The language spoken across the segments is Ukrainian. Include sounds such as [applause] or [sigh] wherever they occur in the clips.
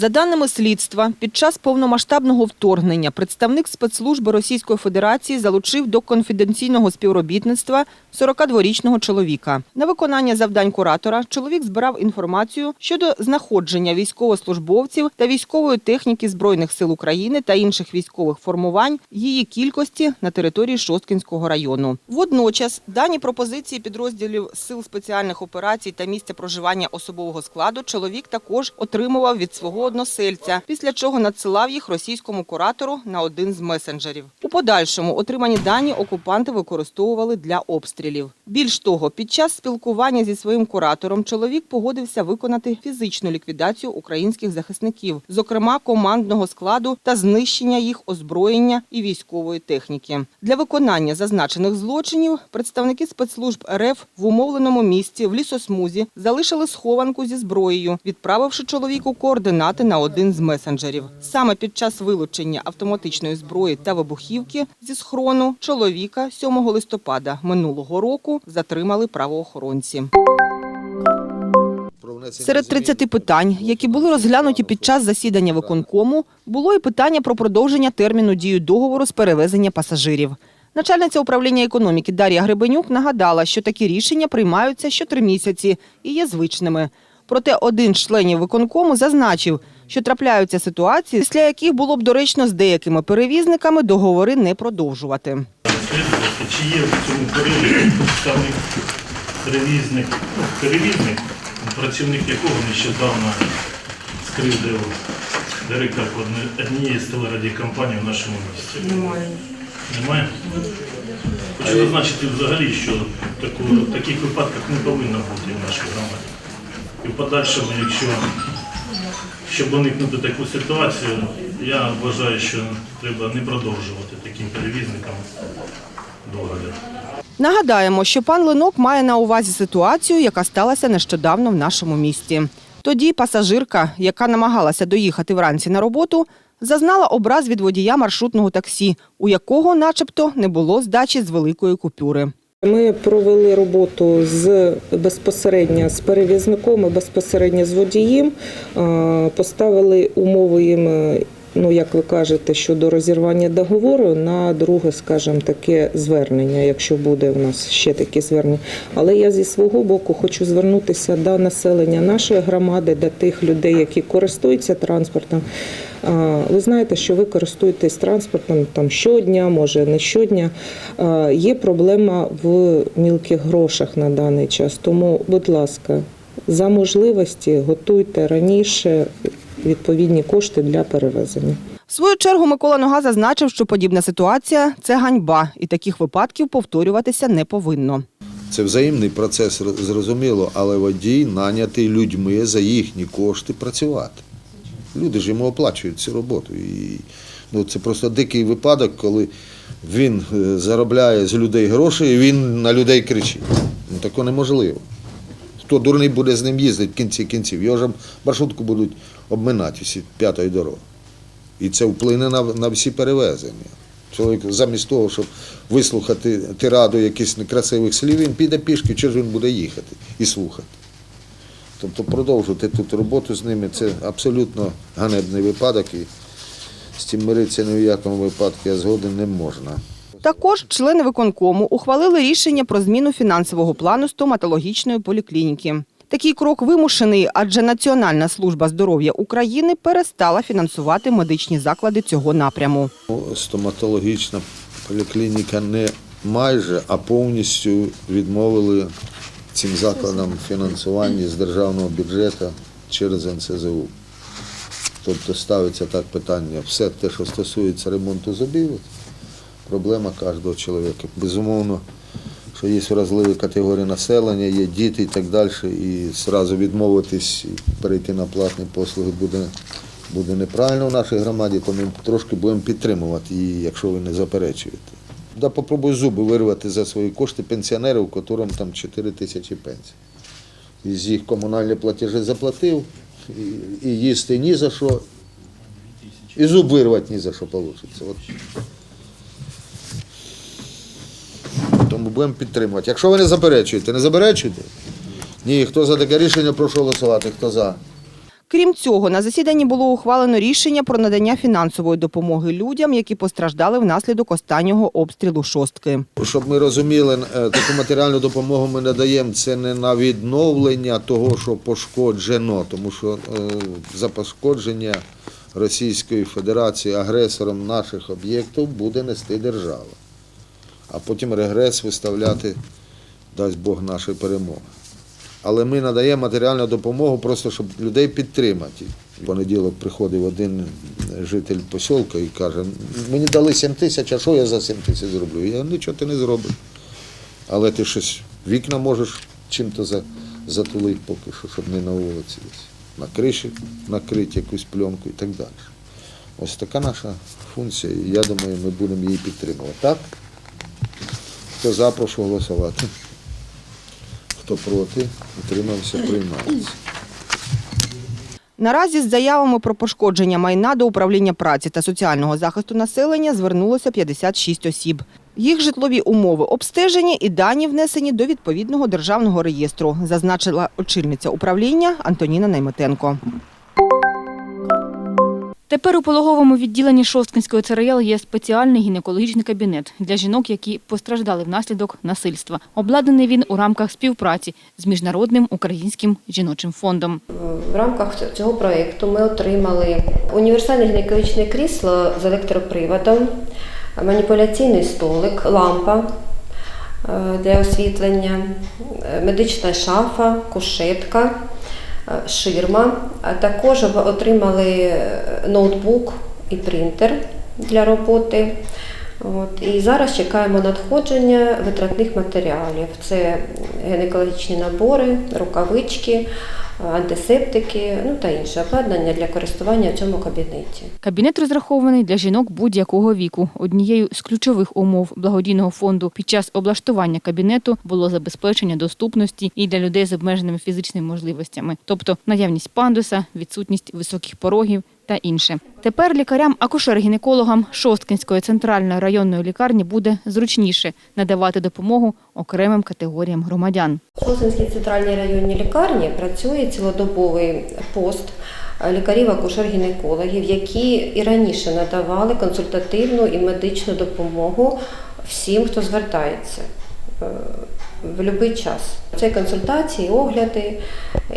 За даними слідства, під час повномасштабного вторгнення представник спецслужби Російської Федерації залучив до конфіденційного співробітництва 42-річного чоловіка. На виконання завдань куратора чоловік збирав інформацію щодо знаходження військовослужбовців та військової техніки Збройних сил України та інших військових формувань, її кількості на території Шосткінського району. Водночас дані пропозиції підрозділів сил спеціальних операцій та місця проживання особового складу чоловік також отримував від свого односельця, після чого надсилав їх російському куратору на один з месенджерів. У подальшому отримані дані окупанти використовували для обстрілів. Більш того, під час спілкування зі своїм куратором чоловік погодився виконати фізичну ліквідацію українських захисників, зокрема командного складу та знищення їх озброєння і військової техніки. Для виконання зазначених злочинів представники спецслужб РФ в умовленому місці в лісосмузі залишили схованку зі зброєю, відправивши чоловіку координати на один з месенджерів. Саме під час вилучення автоматичної зброї та вибухівки зі схрону чоловіка 7 листопада минулого року затримали правоохоронці. Серед 30 питань, які були розглянуті під час засідання виконкому, було і питання про продовження терміну дії договору з перевезення пасажирів. Начальниця управління економіки Дар'я Гребенюк нагадала, що такі рішення приймаються щотримісяці і є звичними. Проте один з членів виконкому зазначив, що трапляються ситуації, після яких було б доречно з деякими перевізниками договори не продовжувати. Чи є в цьому переліку представник перевізник, ну, перевізник, працівник якого нещодавно скривдив директорку однієї з телерадіокомпаній в нашому місті. Немає. Немає? Хочу зазначити взагалі, що таку, таких випадків не повинно бути в нашій громаді. І в подальшому, якщо щоб уникнути таку ситуацію, я вважаю, що треба не продовжувати таким перевізникам догляд. Нагадаємо, що пан Ленок має на увазі ситуацію, яка сталася нещодавно в нашому місті. Тоді пасажирка, яка намагалася доїхати вранці на роботу, зазнала образ від водія маршрутного таксі, у якого, начебто, не було здачі з великої купюри. Ми провели роботу з безпосередньо з перевізником і безпосередньо з водієм. Поставили умови їм, ну як ви кажете, щодо розірвання договору на друге, скажімо, таке звернення, якщо буде у нас ще таке звернення. Але я зі свого боку хочу звернутися до населення нашої громади, до тих людей, які користуються транспортом. Ви знаєте, що ви користуєтесь транспортом там щодня, може не щодня. Є проблема в мілких грошах на даний час. Тому, будь ласка, за можливості готуйте раніше відповідні кошти для перевезення. В свою чергу Микола Нога зазначив, що подібна ситуація це ганьба, і таких випадків повторюватися не повинно. Це взаємний процес, зрозуміло, але водій нанятий людьми за їхні кошти працювати. Люди ж йому оплачують цю роботу. І ну, це просто дикий випадок, коли він е, заробляє з людей гроші і він на людей кричить. Ну, таке неможливо. Хто дурний буде з ним їздити в кінці кінців? Його ж маршрутку будуть обминати всі п'ятої дороги. І це вплине на, на всі перевезення. Чоловік замість того, щоб вислухати тираду якихось некрасивих слів, він піде пішки, чи ж він буде їхати і слухати. Тобто продовжувати тут роботу з ними це абсолютно ганебний випадок і з цим миритися ні в якому випадку я згоден не можна. Також члени виконкому ухвалили рішення про зміну фінансового плану стоматологічної поліклініки. Такий крок вимушений, адже Національна служба здоров'я України перестала фінансувати медичні заклади цього напряму. Стоматологічна поліклініка не майже, а повністю відмовили цим закладам фінансування з державного бюджету через НСЗУ. Тобто ставиться так питання, все те, що стосується ремонту зубів, проблема кожного чоловіка. Безумовно, що є вразливі категорії населення, є діти і так далі, і одразу відмовитись і перейти на платні послуги буде, буде неправильно в нашій громаді, то ми трошки будемо підтримувати її, якщо ви не заперечуєте. Да попробуй зуби вирвати за свої кошти пенсіонерів, у котрим там 4 тисячі пенсій. Із їх комунальні платежі заплатив, і, їсти ні за що, і зуб вирвати ні за що вийде. От. Тому будемо підтримувати. Якщо ви не заперечуєте, не заперечуєте? Ні, хто за таке рішення, прошу голосувати. Хто за? Крім цього, на засіданні було ухвалено рішення про надання фінансової допомоги людям, які постраждали внаслідок останнього обстрілу шостки. Щоб ми розуміли, е, таку матеріальну допомогу ми надаємо це не на відновлення того, що пошкоджено, тому що е, за пошкодження Російської Федерації агресором наших об'єктів буде нести держава. А потім регрес виставляти, дасть Бог, нашої перемоги. Але ми надаємо матеріальну допомогу просто, щоб людей підтримати. В понеділок приходив один житель посілка і каже, мені дали 7 тисяч, а що я за 7 тисяч зроблю? Я нічого ти не зробиш. Але ти щось вікна можеш чим-то затулити поки що, щоб не на вулиці. На криші накрити якусь пленку і так далі. Ось така наша функція, я думаю, ми будемо її підтримувати. Так? Хто за, прошу голосувати. Хто проти, утримався, приймається. Наразі з заявами про пошкодження майна до управління праці та соціального захисту населення звернулося 56 осіб. Їх житлові умови обстежені і дані внесені до відповідного державного реєстру, зазначила очільниця управління Антоніна Найметенко. Тепер у пологовому відділенні Шосткинської ЦРЛ є спеціальний гінекологічний кабінет для жінок, які постраждали внаслідок насильства. Обладнаний він у рамках співпраці з міжнародним українським жіночим фондом. В рамках цього проєкту ми отримали універсальне гінекологічне крісло з електроприводом, маніпуляційний столик, лампа е, для освітлення, е, медична шафа, кушетка, ширма. А також отримали е, ноутбук і принтер для роботи. От, і зараз чекаємо надходження витратних матеріалів. Це гінекологічні набори, рукавички, антисептики, ну та інше обладнання для користування в цьому кабінеті. Кабінет розрахований для жінок будь-якого віку. Однією з ключових умов благодійного фонду під час облаштування кабінету було забезпечення доступності і для людей з обмеженими фізичними можливостями, тобто наявність пандуса, відсутність високих порогів та інше. Тепер лікарям-акушер-гінекологам Шосткинської центральної районної лікарні буде зручніше надавати допомогу окремим категоріям громадян. В Шосинській центральній районній лікарні працює цілодобовий пост лікарів-акушер-гінекологів, які і раніше надавали консультативну і медичну допомогу всім, хто звертається. В будь-який час. Це і консультації, і огляди,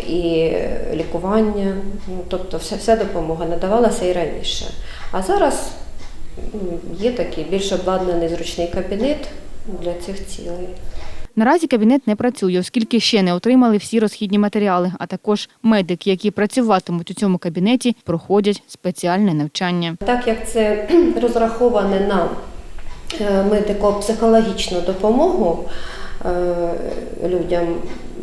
і лікування, ну, тобто вся, вся допомога надавалася і раніше. А зараз ну, є такий більш обладнаний зручний кабінет для цих цілей. Наразі кабінет не працює, оскільки ще не отримали всі розхідні матеріали, а також медики, які працюватимуть у цьому кабінеті, проходять спеціальне навчання. Так як це [clears throat] розраховане на е, медико-психологічну допомогу людям,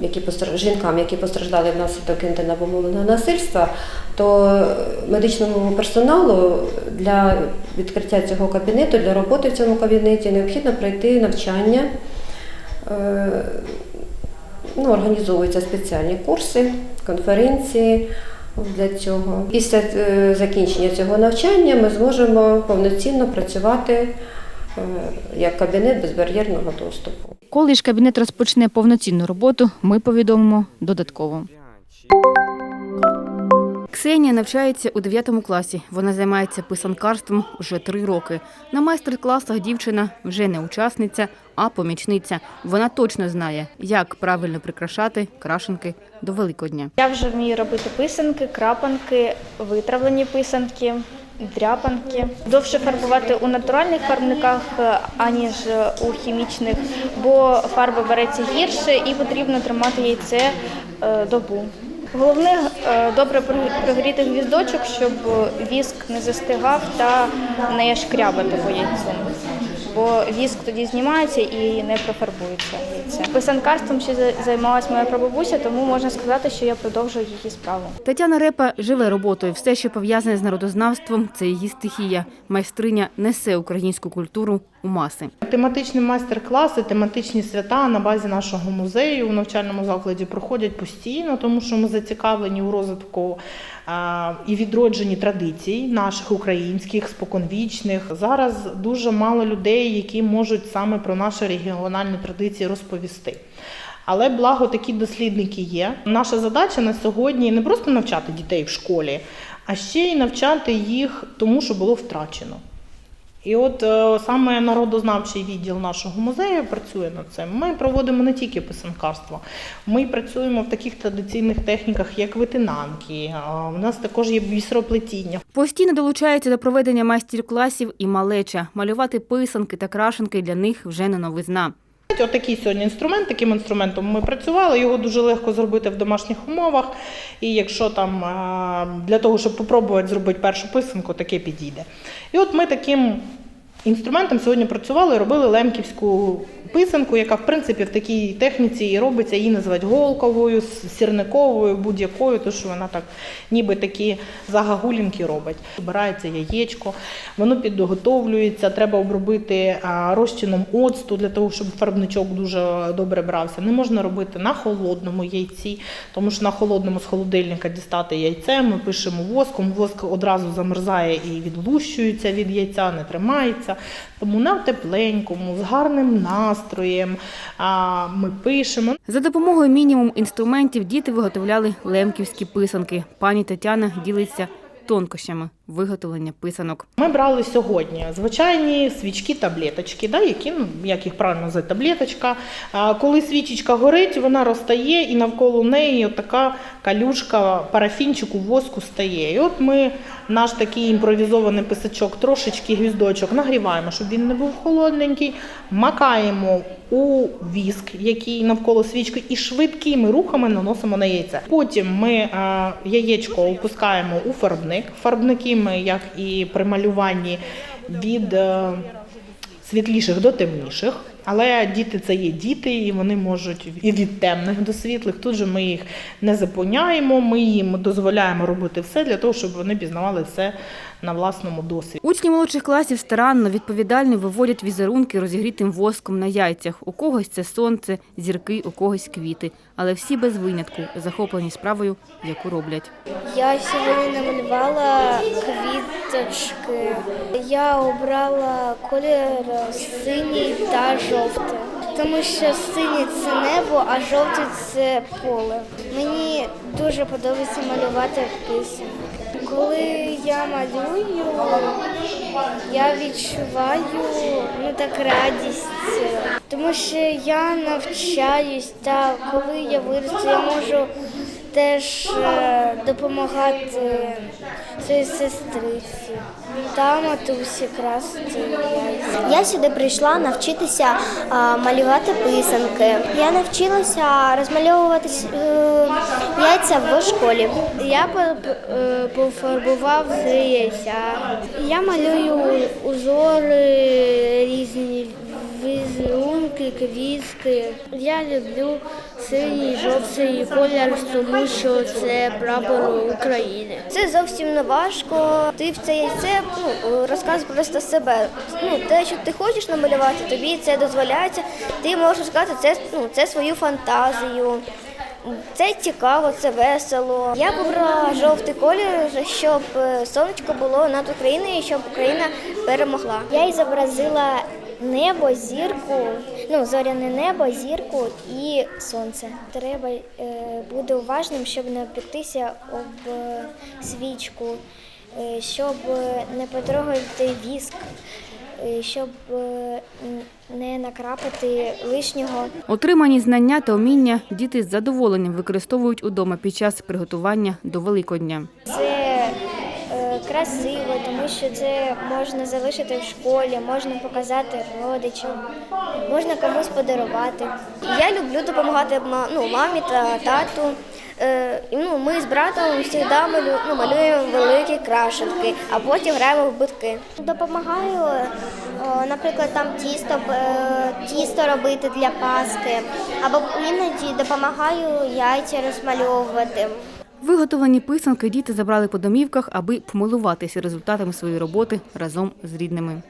які постр- жінкам, які постраждали внаслідок інтенабумовленого насильства, то медичному персоналу для відкриття цього кабінету, для роботи в цьому кабінеті необхідно пройти навчання. Е, Ну, організовуються спеціальні курси, конференції для цього. Після е, закінчення цього навчання ми зможемо повноцінно працювати е, як кабінет безбар'єрного доступу. Коли ж кабінет розпочне повноцінну роботу, ми повідомимо додатково. Ксенія навчається у 9 класі. Вона займається писанкарством вже три роки. На майстер-класах дівчина вже не учасниця, а помічниця. Вона точно знає, як правильно прикрашати крашенки до Великодня. Я вже вмію робити писанки, крапанки, витравлені писанки, дряпанки. Довше фарбувати у натуральних фарбниках, е, аніж у хімічних, бо фарба береться гірше і потрібно тримати яйце е, добу. Головне е, добре прогріти гвіздочок, щоб віск не застигав та не шкрябати по яйцю. Бо віск тоді знімається і не профарбується. Писанкарством ще за- займалась моя прабабуся, тому можна сказати, що я продовжую її справу. Тетяна Репа живе роботою. Все, що пов'язане з народознавством, це її стихія. Майстриня несе українську культуру у маси. Тематичні майстер-класи, тематичні свята на базі нашого музею у навчальному закладі проходять постійно, тому що ми зацікавлені у розвитку і відродженні традицій наших українських, споконвічних. Зараз дуже мало людей, які можуть саме про наші регіональні традиції розповісти. Але благо такі дослідники є. Наша задача на сьогодні не просто навчати дітей в школі, а ще й навчати їх тому, що було втрачено. І от е, саме народознавчий відділ нашого музею працює над цим. Ми проводимо не тільки писанкарство, ми працюємо в таких традиційних техніках, як витинанки. У нас також є вісроплетіння. Постійно долучаються до проведення майстер-класів і малеча. Малювати писанки та крашенки для них вже не новизна. Отакий сьогодні інструмент, таким інструментом ми працювали. Його дуже легко зробити в домашніх умовах. І якщо там для того, щоб спробувати зробити першу писанку, таке підійде. І от ми таким інструментом сьогодні працювали, робили лемківську писанку, яка в принципі в такій техніці і робиться, її називають голковою, сірниковою, будь-якою, тому що вона так ніби такі загагулінки робить. Збирається яєчко, воно підготовлюється, треба обробити розчином оцту для того, щоб фарбничок дуже добре брався. Не можна робити на холодному яйці, тому що на холодному з холодильника дістати яйце, ми пишемо воском, воск одразу замерзає і відлущується від яйця, не тримається. Тому на тепленькому, з гарним настроєм ми пишемо. За допомогою мінімум інструментів діти виготовляли лемківські писанки. Пані Тетяна ділиться тонкощами виготовлення писанок. Ми брали сьогодні звичайні свічки, таблеточки, да, які, ну, як їх правильно назвати, таблеточка. А, Коли свічечка горить, вона розтає і навколо неї така калюшка парафінчику воску стає. І от ми наш такий імпровізований писачок, трошечки гвіздочок нагріваємо, щоб він не був холодненький, макаємо у віск, який навколо свічки, і швидкими рухами наносимо на яйце. Потім ми яєчко опускаємо у фарбник. Фарбники ми, як і при малюванні, від е, світліших до темніших. Але діти це є діти, і вони можуть і від темних до світлих. Тут же ми їх не заповняємо, ми їм дозволяємо робити все для того, щоб вони пізнавали все на власному досвіді. Учні молодших класів старанно, відповідально виводять візерунки розігрітим воском на яйцях. У когось це сонце, зірки, у когось квіти. Але всі без винятку захоплені справою, яку роблять. Я сьогодні намалювала квіточки. Я обрала колір синій та жовтий. Тому що синій це небо, а жовтий це поле. Мені дуже подобається малювати писанки. Коли я малюю, я відчуваю ну так радість, тому що я навчаюсь, та коли я виросту, я можу теж е, допомагати своїй сестриці та матусі красти. Я сюди прийшла навчитися малювати писанки. Я навчилася розмальовувати е, яйця в школі. Я е, пофарбував яйця. Я малюю узори різні. Візерунки, квітки. Я люблю синій жовтий колір, тому що це прапор України. Це зовсім не важко. Ти в це яйце ну, розказуй просто себе. Ну, те, що ти хочеш намалювати, тобі це дозволяється. Ти можеш сказати це, ну, це свою фантазію. Це цікаво, це весело. Я вибрала жовтий колір, щоб е, сонечко було над Україною, щоб Україна перемогла. Я і зобразила небо, зірку, ну зоряне небо, зірку і сонце. Треба е, бути уважним, щоб не обпектися об е, свічку, е, щоб не потрогати віск, щоб е, не накрапати лишнього. Отримані знання та уміння діти з задоволенням використовують удома під час приготування до Великодня. Це е, красиво, тому що це можна залишити в школі, можна показати родичам, можна комусь подарувати. Я люблю допомагати ма- ну, мамі та тату. Е, ну, ми з братом завжди малю, ну, малюємо великі крашенки, а потім граємо в битки. Допомагаю, е, наприклад, там тісто, е, тісто робити для паски, або іноді допомагаю яйця розмальовувати. Виготовлені писанки діти забрали по домівках, аби помилуватися результатами своєї роботи разом з рідними.